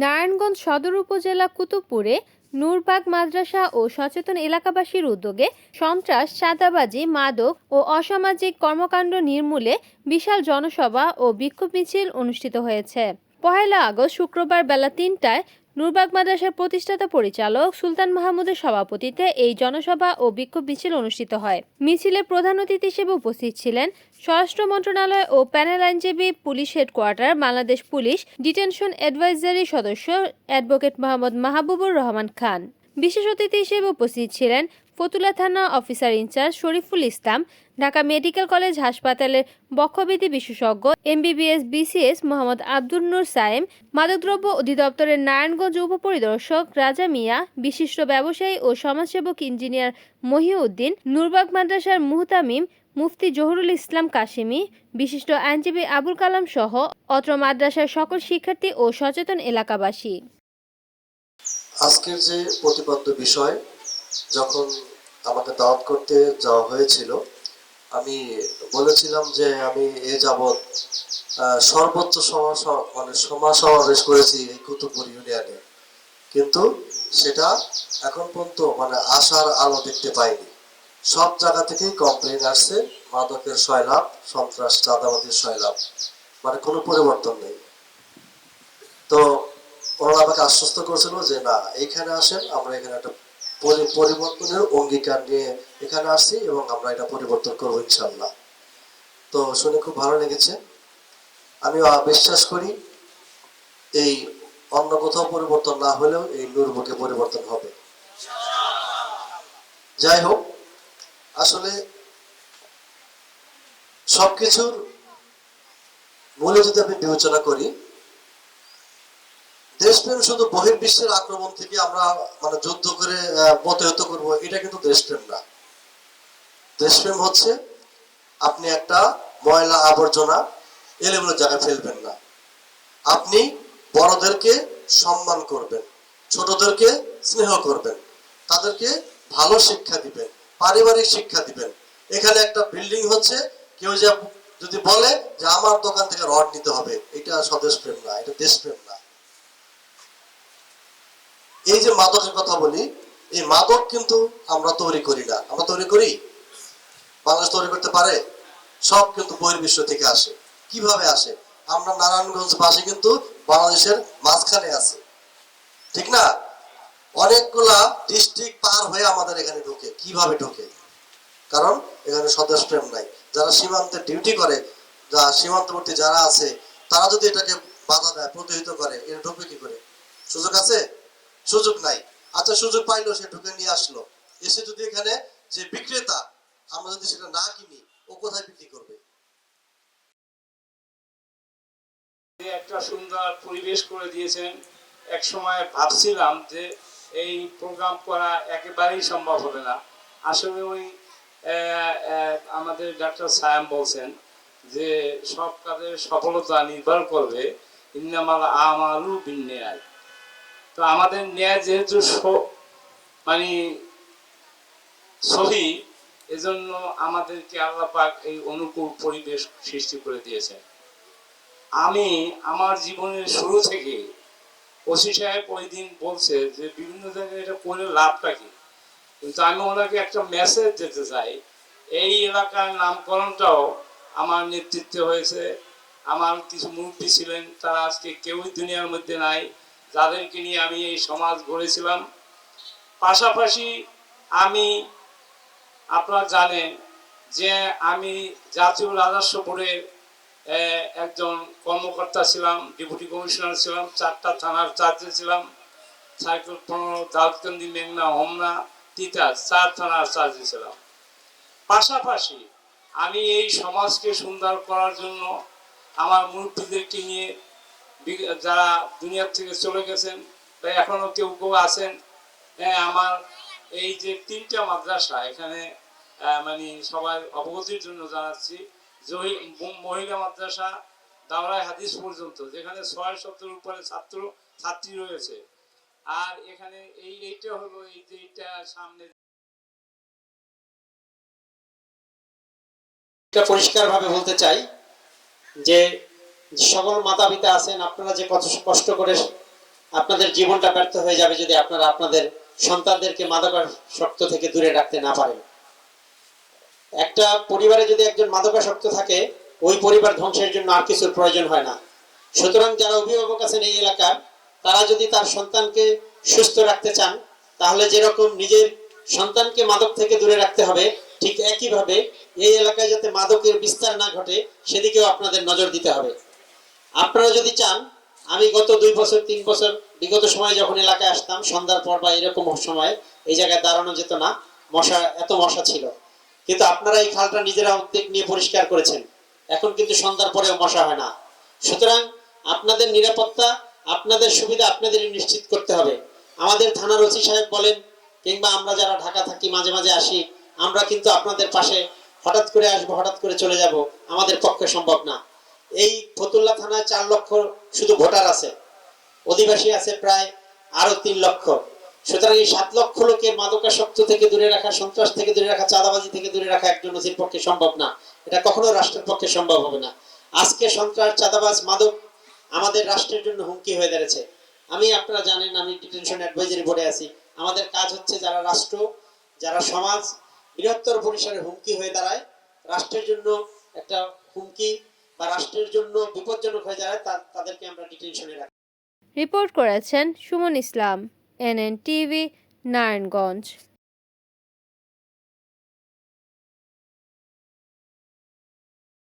নারায়ণগঞ্জ সদর উপজেলা কুতুবপুরে নূরবাগ মাদ্রাসা ও সচেতন এলাকাবাসীর উদ্যোগে সন্ত্রাস, চাঁদাবাজি, মাদক ও অসামাজিক কর্মকাণ্ড নির্মূলে বিশাল জনসভা ও বিক্ষোভ মিছিল অনুষ্ঠিত হয়েছে। পহেলা আগস্ট শুক্রবার বেলা তিনটায় নূরবাগ মাদ্রাসার প্রতিষ্ঠাতা পরিচালক সুলতান মাহমুদের সভাপতিতে এই জনসভা ও বিক্ষোভ মিছিল অনুষ্ঠিত হয়। মিছিলে প্রধান অতিথি হিসেবে উপস্থিত ছিলেন স্বরাষ্ট্র মন্ত্রণালয় ও প্যানেল আইনজীবী police headquarter, Bangladesh police detention advisory সদস্য অ্যাডভোকেট মোহাম্মদ মাহবুবুর রহমান খান। বিশেষ অতিথি হিসেবে উপস্থিত ছিলেন ফতুল্লা থানা officer in charge Shariful Islam, Dhaka medical college হাসপাতালের বক্ষবিধি বিশেষজ্ঞ এমবিবিএস বিসিএস মোহাম্মদ আব্দুল নূর সায়েম, মাদকদ্রব্য অধিদপ্তরের নারায়ণগঞ্জ উপপরিদর্শক রাজা মিয়া, বিশিষ্ট ব্যবসায়ী ও সমাজসেবক ইঞ্জিনিয়ার মহিউদ্দিন, নূরবাগ মাদ্রাসার মুহতামিম মুফতি জহুরুল ইসলাম কাশিমি বিশিষ্ট আইনজীবী আবুল কালাম সহ অত্র মাদ্রাসার সকল শিক্ষার্থী ও সচেতন এলাকাবাসী। আজকের যে প্রতিপাদ্য বিষয়, যখন আমাকে দাওয়াত করতে যাওয়া হয়েছিল। আমি বলেছিলাম যে আমি এ যাবৎ সর্বোচ্চ মানে সমাজ সমাবেশ করেছি এই কুতুবপুর ইউনিয়নে। কিন্তু সেটা এখন পর্যন্ত মানে আশার আলো দেখতে পাইনি। সব জায়গা থেকেই কমপ্লেন আসছে, মাদকের সয়লাভ সন্ত্রাস চাঁদাবাদের সয়লাভ মানে কোনো পরিবর্তন নেই। তো ওনারা আমাকে আশ্বস্ত করেছিল যে না এখানে আসেন, আমরা এখানে একটা পরিবর্তনের অঙ্গীকার নিয়ে এখানে আসছি এবং আমরা এটা পরিবর্তন করব ইনশাল্লাহ তো শুনে খুব ভালো লেগেছে। আমি বিশ্বাস করি এই অন্য কোথাও পরিবর্তন না হলেও এই নূরবুকে পরিবর্তন হবে। যাই হোক, আসলে সবকিছুর মূলে যদি আমি বিবেচনা করি দেশপ্রেম শুধু বহির্বিশ্বের আক্রমণ থেকে আমরা মানে যুদ্ধ করে প্রতিহত করব, এটা কিন্তু দেশপ্রেম না। দেশপ্রেম হচ্ছে আপনি একটা ময়লা আবর্জনা এলেমেলো জায়গায় ফেলবেন না। আপনি বড়দেরকে সম্মান করবেন, ছোটদেরকে স্নেহ করবেন, তাদেরকে ভালো শিক্ষা দিবেন, পারিবারিক শিক্ষা দিবেন। এখানে একটা বিল্ডিং হচ্ছে, কেউ যে যদি বলে যে আমার দোকান থেকে রড নিতে হবে, এটা স্বদেশ প্রেম না, এটা দেশপ্রেম না। এই যে মাদকের কথা বলি, এই মাদক কিন্তু আমরা তৈরি করি না। আমরা তৈরি করি? বাংলাদেশ তৈরি করতে পারে? সব কিন্তু বহির্বিশ্ব থেকে আসে। কীভাবে আসে? আমরা নারায়ণগঞ্জ পাশে কিন্তু বাংলাদেশের মাঝখানে আছে। ঠিক না? অনেকগুলা ডিস্ট্রিক্ট পার হয়ে আমাদের এখানে ঢোকে। কীভাবে ঢোকে? কারণ এখানে স্বদেশ প্রেম নাই। যারা সীমান্তে ডিউটি করে, যা সীমান্তবর্তী যারা আছে, তারা যদি এটাকে বাধা দেয়, প্রতিহিত করে এটা ঢুকবে কি করে? সুযোগ আছে? সুযোগ নাই। আচ্ছা সুযোগ পাইলো, সে ঢুকে নিয়ে আসলো। এসে যদি এখানে যে বিক্রেতা, আমরা যদি সেটা না কিনি, ও কোথায় বিক্রি করবে? একটা সুন্দর পরিবেশ করে দিয়েছেন। এক সময় ভাবছিলাম যে এই প্রোগ্রাম করা একেবারেই সম্ভব হবে না। আসলে ওই আমাদের ডাক্তার সায়াম বলছেন যে সব কাজের সফলতা নির্ভর করবে ইন্নামাল আমালু বিন ন্যায়। তো আমাদের ন্যায় যেহেতু মানে সহি, এজন্য আমাদেরকে আল্লাহ পাক এই অনুকূল পরিবেশ সৃষ্টি করে দিয়েছেন। আমি আমার জীবনের শুরু থেকে ওসি সাহেব ওই দিন বলছে যে, বিভিন্ন জায়গায় এটা করে লাভটা কি? কিন্তু আমি ওনাকে একটা মেসেজ দিতে চাই, এই এলাকার নামকরণটাও আমার নেতৃত্বে হয়েছে। আমার কিছু মুরব্বী ছিলেন, তারা আজকে কেউই দুনিয়ার মধ্যে নাই। যাদেরকে নিয়ে আমি এই সমাজ গড়েছিলাম। পাশাপাশি আমি, আপনারা জানেন যে আমি জাতীয় রাজস্ব বোর্ডের একজন কর্মকর্তা ছিলাম, ডেপুটি কমিশনার ছিলাম, চারটা থানার চার্জে ছিলাম, সাইকেল পনেরো দাউদকান্দি মেঘনা, হোমনা, তিতাস, চার থানার চার্জে ছিলাম। পাশাপাশি আমি এই সমাজকে সুন্দর করার জন্য আমার মূর্তিদেরকে নিয়ে যারা দুনিয়ার থেকে চলে গেছেন বা এখনও কেউ কেউ আছেন। হ্যাঁ আমার এই যে তিনটা মাদ্রাসা, এখানে মানে সবাই অবগতির জন্য জানাচ্ছি, জহি- মহিলা মাদ্রাসা দাওরাই হাদিস পর্যন্ত, যেখানে ছয় সত্তর উপরে ছাত্র, ছাত্রী রয়েছে। আর এখানে এই এইটা হলো এই যে এইটা সামনে পরিষ্কারভাবে বলতে চাই যে সকল মাতা পিতা আছেন, আপনারা যে কত কষ্ট করে আপনাদের জীবনটা ব্যর্থ হয়ে যাবে যদি আপনারা আপনাদের সন্তানদেরকে মাদকাসক্ত থেকে দূরে রাখতে না পারেন। একটা পরিবারে যদি একজন মাদকাসক্ত থাকে, ওই পরিবার ধ্বংসের জন্য আর কিছুর প্রয়োজন হয় না। সুতরাং যারা অভিভাবক আছেন এই এলাকার, তারা যদি তার সন্তানকে সুস্থ রাখতে চান, তাহলে যেরকম নিজের সন্তানকে মাদক থেকে দূরে রাখতে হবে, ঠিক একইভাবে এই এলাকায় যাতে মাদকের বিস্তার না ঘটে, সেদিকেও আপনাদের নজর দিতে হবে। আপনারা যদি চান, আমি গত দুই বছর, তিন বছর, বিগত সময় যখন এলাকায় আসতাম, সন্ধ্যার পর বা এরকম সময় এই জায়গায় দাঁড়ানো যেত না। মশা, এত মশা ছিল। কিন্তু আপনারা এই খালটা নিজেরা উদ্যোগ নিয়ে পরিষ্কার করেছেন। এখন কিন্তু সন্ধ্যার পরেও মশা হয় না। সুতরাং আপনাদের নিরাপত্তা, আপনাদের সুবিধা আপনাদেরই নিশ্চিত করতে হবে। আমাদের থানার ওসি সাহেব বলেন, কিংবা আমরা যারা ঢাকা থাকি, মাঝে মাঝে আসি, আমরা কিন্তু আপনাদের পাশে হঠাৎ করে আসব, হঠাৎ করে চলে যাব। আমাদের পক্ষে সম্ভব না। এই ফতুল্লা থানায় চার লক্ষ শুধু ভোটার আছে। অধিবাসী আছে প্রায় আরও তিন লক্ষ। সুতরাং এই সাত লক্ষ লোকের মাদকাসক্ত থেকে দূরে রাখা, সন্ত্রাস থেকে দূরে রাখা, চাঁদাবাজি থেকে দূরে রাখা একজন ওসির পক্ষে সম্ভব না। এটা কখনো রাষ্ট্রের পক্ষে সম্ভব হবে না। আজকে সন্ত্রাস, চাঁদাবাজ, মাদক আমাদের রাষ্ট্রের জন্য হুমকি হয়ে দাঁড়িয়েছে। আমি, আপনারা জানেন, আমি ডিটেনশন অ্যাডভাইজারি বোর্ডে আছি। আমাদের কাজ হচ্ছে যারা রাষ্ট্র, যারা সমাজ, বৃহত্তর পরিসরে হুমকি হয়ে দাঁড়ায়, রাষ্ট্রের জন্য একটা হুমকি বা রাষ্ট্রের জন্য বিপজ্জনক হয়ে যায় তাদেরকে আমরা ডিটেনশনে রাখি। রিপোর্ট করেছেন সুমন ইসলাম, এনএন টিভি, নারায়ণগঞ্জ।